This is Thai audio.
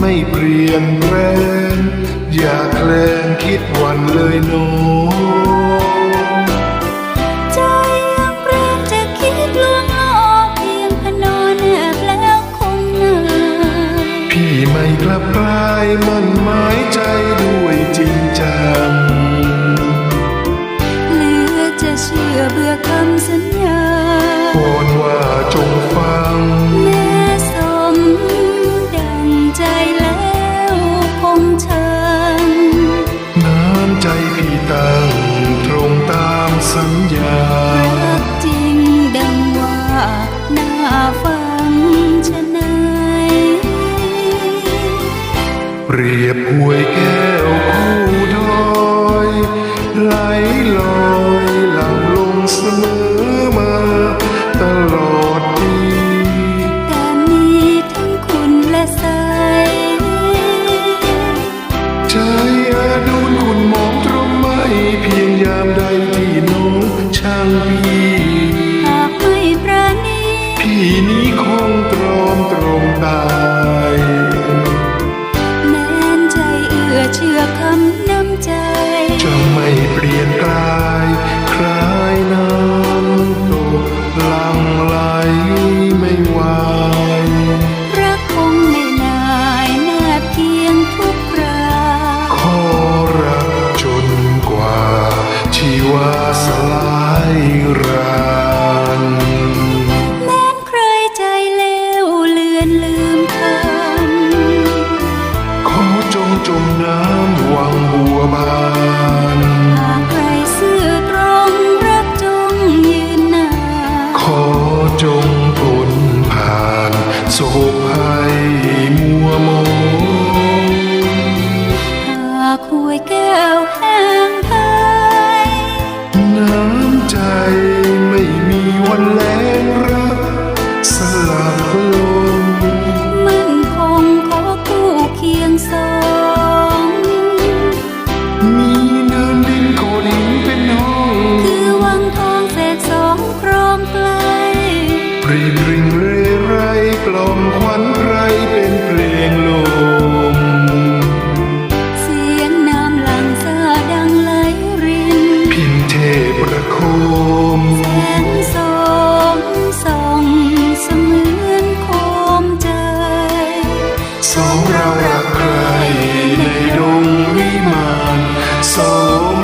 ไม่เปลี่ยนแปลงอย่าแคลงคิดวันเลยโนใจยังเริ่มจะคิดลวงลอเพียงพนอนแอบแล้วคงนายพี่ไม่กลับไปมันหมายใจ รียบหวยแก้วคู่ดอยไหลลอยหลังลงเสมอมาตลอดปีแต่มีทั้งคุณและใสใจอาดูลคุณมองตรงไม่เพียงยามใดที่น้องช่างพี่หากไม่ประณีพี่นี้คงตรอมตรงตา ยแก้วแห้งพาน้ำใจไม่มีวันแลงรักสลับลมมันคงขอคู่เคียงสองมีเนินดินโขดหินเป็นห้องคือวังทองเศษสองครองไกลปรีดริงเรไรกลอม ประคมแสงสองส่องเสมือนโคมใจสองเรารักใครในดงวิมานสอง